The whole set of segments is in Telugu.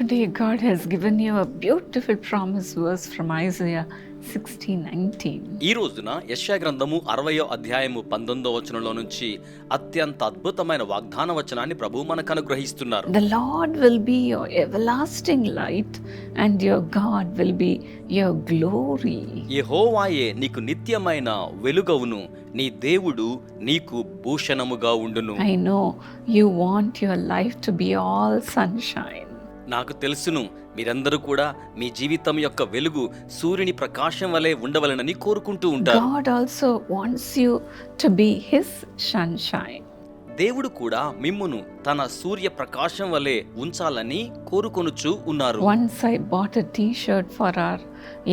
Today, God has given you a beautiful promise verse from Isaiah 60 19. ఈ రోజున యెషయా గ్రంథము అరవయో అధ్యాయము పంతొమ్మిదో వచనంలో నుంచి అత్యంత అద్భుతమైన వాగ్దాన వచనాన్ని ప్రభు మనకు అనుగ్రహిస్తున్నారు The Lord will be your everlasting light, and your God will be your glory. యెహోవాయే నీకు నిత్యమైన వెలుగవును నీ దేవుడు నీకు భూషణముగా ఉండును I know you want your life to be all sunshine. నాకు తెలుసును మీరందరూ కూడా మీ జీవితం యొక్క వెలుగు సూర్యుని ప్రకాశం వలె ఉండవలనని కోరుకుంటూ ఉంటారు God also wants you to be His sunshine. దేవుడు కూడా మిమ్మును తన సూర్య ప్రకాశం వలె ఉంచాలని కోరుకొనుచు ఉన్నారు Once I bought a t shirt for our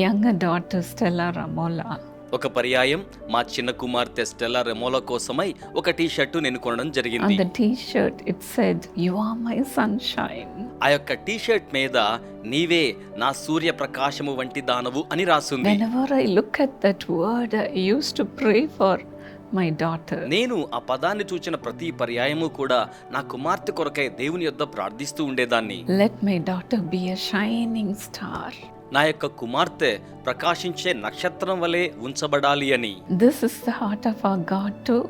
younger daughter Stella Ramola. ఒక పర్యాయం మా చిన్న కుమార్తె స్టెల్లా రెమోలా కోసమై ఒక టీ షర్టు నేను కొనడం On జరిగింది the t shirt, it said, You are my sunshine. ఆ యొక్క టీ షర్ట్ మీద నీవే నా సూర్య ప్రకాశము వంటి దానవు అని రాసుంది Whenever I look at that word, I used to pray for my daughter. నేను ఆ పదాన్ని చూచిన ప్రతి పర్యాయము కూడా నా కుమార్తె కొరకై దేవుని యొద్ద ప్రార్థిస్తూ ఉండేదాన్ని Let my daughter be a shining star. నా యొక్క కుమార్తె ప్రకాశించే నక్షత్రం వలె ఉంచబడాలి అని This is the heart of our God, too.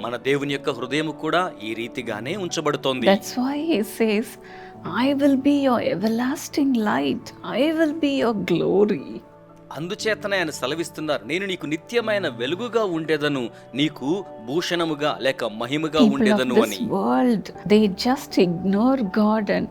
మన దేవుని యొక్క హృదయం కూడా ఈ రీతిగానే ఉంచబడుతోంది. That's why he says I will be your everlasting light I will be your glory అందుచేతనే ఆయన సెలవిస్తున్నారు నేను నీకు నిత్యమైన వెలుగుగా ఉండేదను నీకు భూషణముగా లేక మహిమగా ఉండేదను అని. World they just ignore God and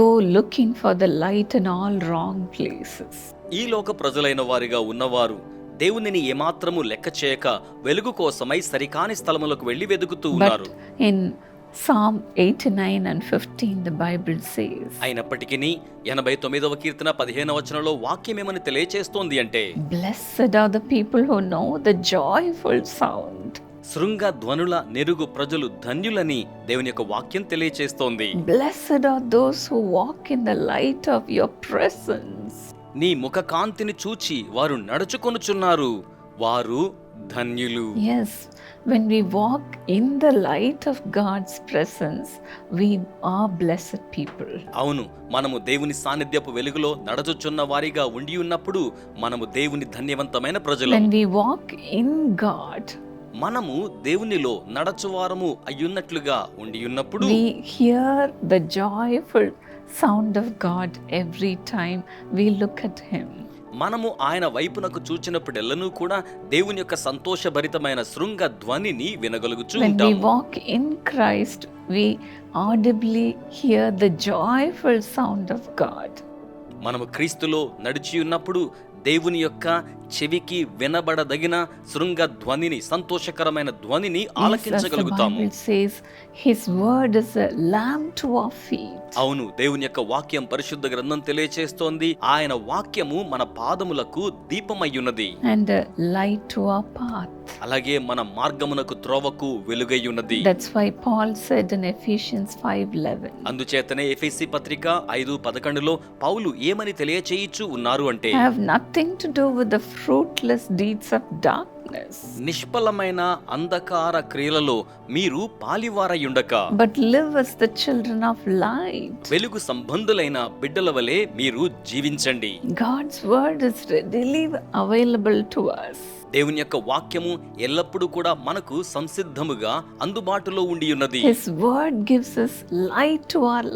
go looking for the light in all wrong places ఈ లోక ప్రజలైన వారిగా ఉన్నవారు దేవునిని ఏమాత్రము లెక్క చేయక వెలుగు కోసమై సరికాని స్థలములకు వెళ్ళి వెతుకుతూ ఉన్నారు But in Psalm 89 and 15, the Bible says, అయినప్పటికీ ఎనభై తొమ్మిదవ కీర్తన పదిహేనవ వచనంలో వాక్యం ఏమని తెలియచేస్తోంది అంటే Blessed are the people who know the joyful sound. Sringa ధ్వనుల నెరుగు ప్రజలు ధన్యులని దేవుని యొక్క వాక్యం తెలియచేస్తోంది Blessed are those who walk in the light of your presence. నీ ముఖ కాంతిని చూచి వారు నడుచుకొనుచున్నారు. వారు ధన్యులు. Yes, when we walk in the light of God's presence, we are blessed people. అవును మనము దేవుని సాన్నిధ్యపు వెలుగులో నడచుచున్న వారిగా ఉండి ఉన్నప్పుడు మనము దేవుని ధన్యవంతమైన ప్రజలు. When we walk in God, మనము దేవునిలో నడచువారము అయ్యున్నట్లుగా ఉండి ఉన్నప్పుడు we hear the joyful sound of God every time we look at Him. మనము ఆయన వైపునకు చూచినప్పుడెల్లను కూడా దేవుని యొక్క సంతోషభరితమైన శృంగ ధ్వనిని వినగలుగుచూ When we walk in Christ, we audibly hear the joyful sound of God. మనము క్రీస్తులో నడిచి ఉన్నప్పుడు దేవుని యొక్క చెవికి వినబడదగిన శృంగ ధ్వనిని సంతోషకరమైన ధ్వనిని ఆలకించగలుగుతాము. Bible says, His word is a lamp to our feet. అవును దేవుని యొక్క వాక్యం పరిశుద్ధ గ్రంథం తెలియచేస్తోంది. ఆయన వాక్యము మన పాదములకు దీపమయ్యున్నది. And a light to our path. అలాగే మన మార్గమునకు త్రోవకు వెలుగై ఉన్నది That's why Paul said in Ephesians 5:11, అందుచేతనే ఎఫెసి పత్రిక ఐదు పదకొండులో పౌలు ఏమని తెలియచేయిచు ఉన్నారు అంటే have nothing to do with the fruitless deeds of darkness, నిష్ఫలమైన అంధకార క్రియలలో మీరు పాలివారయుండక but live as the children of light. వెలుగు సంబంధులైన బిడ్డల వలె మీరు జీవించండి God's word is readily available to us. దేవుని యొక్క వాక్యము ఎల్లప్పుడూ కూడా మనకు సంసిద్ధముగా అందుబాటులో ఉండి ఉన్నది word gives us light to our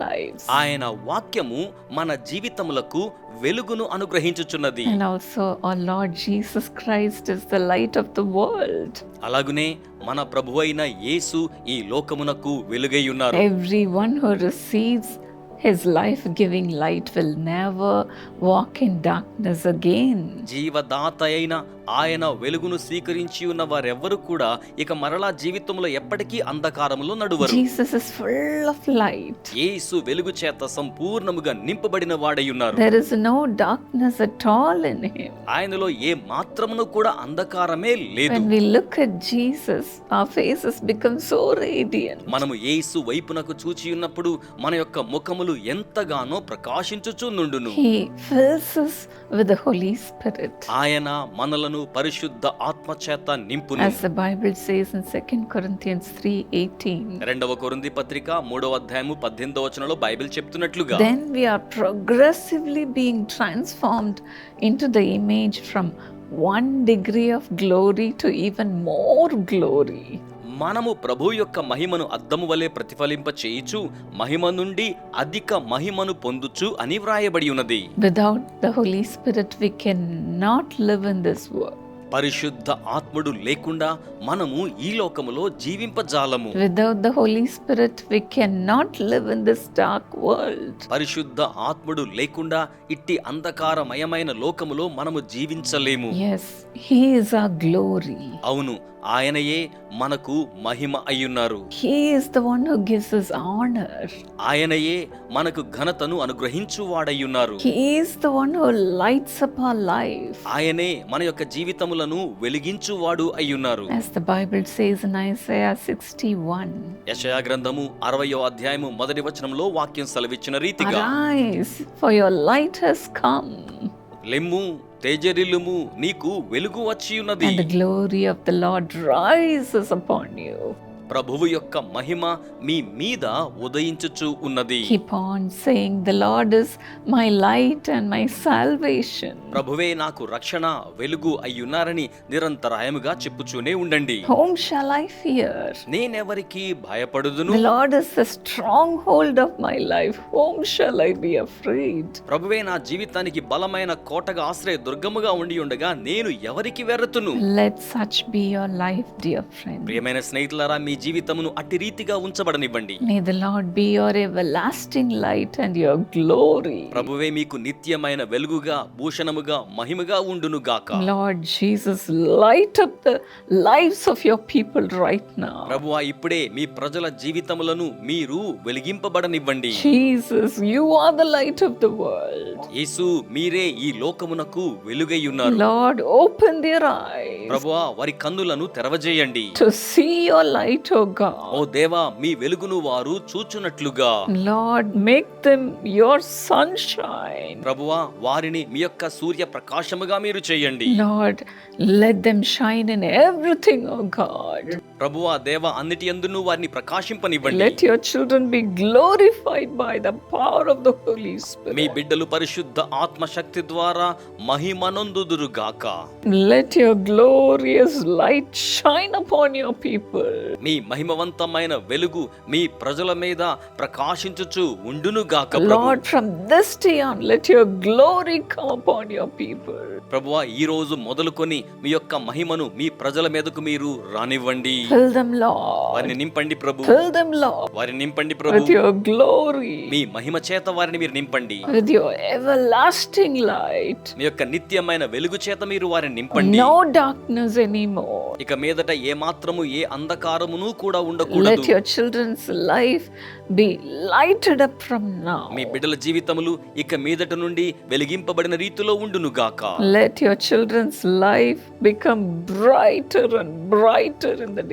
ఆయన వాక్యము మన జీవితములకు వెలుగును అనుగ్రహించుచున్నది. అండ్ ఆల్సో ఆ Lord Jesus Christ is the light of the world అలాగనే మన ప్రభువైన యేసు ఈ లోకమునకు వెలుగై ఉన్నారు everyone who receives his life giving light will never walk in darkness again జీవదాత అయిన ఆయన వెలుగును స్వీకరించి ఉన్న వారెవ్వరు కూడా ఇక మరలా జీవితంలో ఎప్పటికీ అంధకారములో నడువరు Jesus is full of light. యేసు వెలుగు చేత సంపూర్ణముగా నింపబడిన వాడై ఉన్నారు There is no darkness at all in him. ఆయనలో ఏ మాత్రమును కూడా అంధకారమే లేదు When we look at Jesus, our faces become so radiant. మనము యేసు వైపునకు చూచి ఉన్నప్పుడు మన యొక్క ముఖములు ఎంతగానో ప్రకాశించుచు నుండును He fills us with the Holy Spirit. ఆయన మనలను పరిశుద్ధ ఆత్మ చేత నింపును As the Bible says in 2 Corinthians 3:18. రెండవ కొరింది పత్రిక మూడవ అధ్యాయము పద్దెనిమిదవ వచనంలో బైబిల్ చెప్తున్నట్లుగా Then we are progressively being transformed into the image from one degree of glory to even more glory. మనము ప్రభు యొక్క మహిమను అద్దము వలె ప్రతిఫలింప చేయుచు మహిమ నుండి అధిక మహిమను పొందుచు అని వ్రాయబడి ఉన్నది Without the Holy Spirit, we cannot live in this world. పరిశుద్ధ ఆత్ముడు లేకుండా మనము ఈ లోకములో జీవింపజాలము Without the Holy Spirit, we cannot live in this dark world. పరిశుద్ధ ఆత్ముడు లేకుండా ఇట్టి అంధకారమయమైన లోకములో మనము జీవించలేము Yes, He is our glory. అవును ఆయనయే మనకు మహిమ అయ్యున్నారు. He is the one who gives us honor. ఆయనయే మనకు ఘనతను అనుగ్రహించు వాడయ్యున్నారు He is the one who lights up our life. ఆయనే మన యొక్క జీవితములను వెలిగించువాడు అయ్యున్నారు. As the Bible says in Isaiah 61 యశయా గ్రంథము అరవయో అధ్యాయము మొదటి వచనంలో వాక్యం సెలవిచ్చిన రీతిగా for your light has come, లెమ్ము తేజరిల్లుము నీకు వెలుగు వచ్చి ఉన్నది. Glory of the Lord rises upon you ప్రభువు యొక్క మహిమ మీ మీద ఉదయించుచు ఉన్నది. Keep saying the Lord my light and my salvation ప్రభువే నాకు రక్షణ వెలుగు అయ్యున్నారని నిరంతరాయముగా చెప్పుచూనే ఉండండి. హోమ్ షల్ ఐ ఫియర్ నేను భయపడుదును? The stronghold of my life whom shall I be afraid ప్రభువే నా జీవితానికి బలమైన కోటగా ఆశ్రయ దుర్గముగా ఉండి ఉండగా నేను ఎవరికి వెర్రతును let such be your life dear friend ప్రియమైన స్నేహితులారా మీ జీవితమును అట్టి రీతిగా ఉంచబడనివ్వండి. May the Lord be your everlasting light and your glory ప్రభువే మీకు నిత్యమైన వెలుగుగా భూషణముగా మహిమగా ఉండును గాక. Jesus light up the lives of your people right now ప్రభువా ఇప్పుడే మీ ప్రజల జీవితములను మీరు వెలిగింపబడనివ్వండి. Jesus you are the light of the world Yesu మీరే ఈ లోకమునకు వెలుగై ఉన్నారు ఓపెన్ దేర్ ప్రభువా వారి కన్నులను తెరవజేయండి. టు సీ యువర్ లైట్ చూగ్గా ఓ దేవా మీ వెలుగును వారు చూచునట్లుగా. Lord make them your sunshine ప్రభువా వారిని మీ యొక్క సూర్య ప్రకాశముగా మీరు చేయండి. Lord let them shine in everything ఓ ప్రభువా దేవ అన్నిటి ఎందును వారిని ప్రకాశింపనివ్వండి. Let your children be glorified by the power of the Holy Spirit మీ బిడ్డలు పరిశుద్ధ ఆత్మ శక్తి ద్వారా మహిమనందుదురు గాక let your glorious light shine upon your people మీ మహిమవంతమైన వెలుగు మీ ప్రజల మీద ప్రకాశించుచు ఉండును గాక Lord from this day on let your glory come upon your people ప్రభువా ఈ రోజు మొదలుకొని మీ యొక్క మహిమను మీ ప్రజల మీదకు మీరు రానివ్వండి. Fill them, Lord. వారిని నింపండి ప్రభు Fill them, Lord, వారిని నింపండి with ప్రభు your glory, మీ మహిమ చేత వారిని మీరు నింపండి with your everlasting light. మీ యొక్క నిత్యమైన వెలుగు చేత మీరు వారిని నింపండి No darkness anymore. ఇక మీదట ఏ మాత్రము ఏ అంధకారమును కూడా ఉండకూడదు Let your children's life be lighted up from now. మీ బిడ్డల జీవితములు ఇక మీదట నుండి వెలిగింపబడిన రీతిలో ఉండును గాక Let your children's life become brighter and brighter in the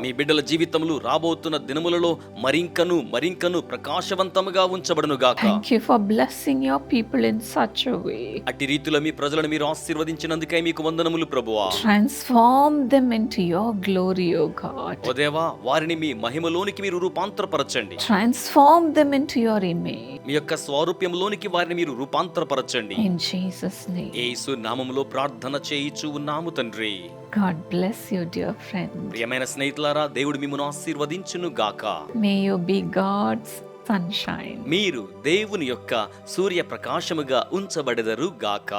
మీ బిడ్డల జీవితంలో రాబోతున్న దినములలో మరింకను మరింకను ప్రకాశవంతముగా ఉంచబడును గాక. Thank people in such a way అట్టి రీతిలో మీ ప్రజలను మీరు ఆశీర్వదించినందుకే మీకు వందనములు ప్రభువా. Transform them into your glory O God వారిని మీ మహిమలోనికి మీరు రూపాంతరపరచండి. Transform them into your image మీ యొక్క స్వారూప్యంలోనికి వారిని మీరు రూపాంతరపరచండి In Jesus' name. యేసు నామములో ప్రార్థన చేయిచు ఉన్నాము తండ్రి God bless you, dear friend. ప్రియమైన స్నేహితులారా దేవుడు మిమ్మను ఆశీర్వదించును గాక May you be God's sunshine. మీరు దేవుని యొక్క సూర్య ప్రకాశముగా ఉంచబడెదరు గాక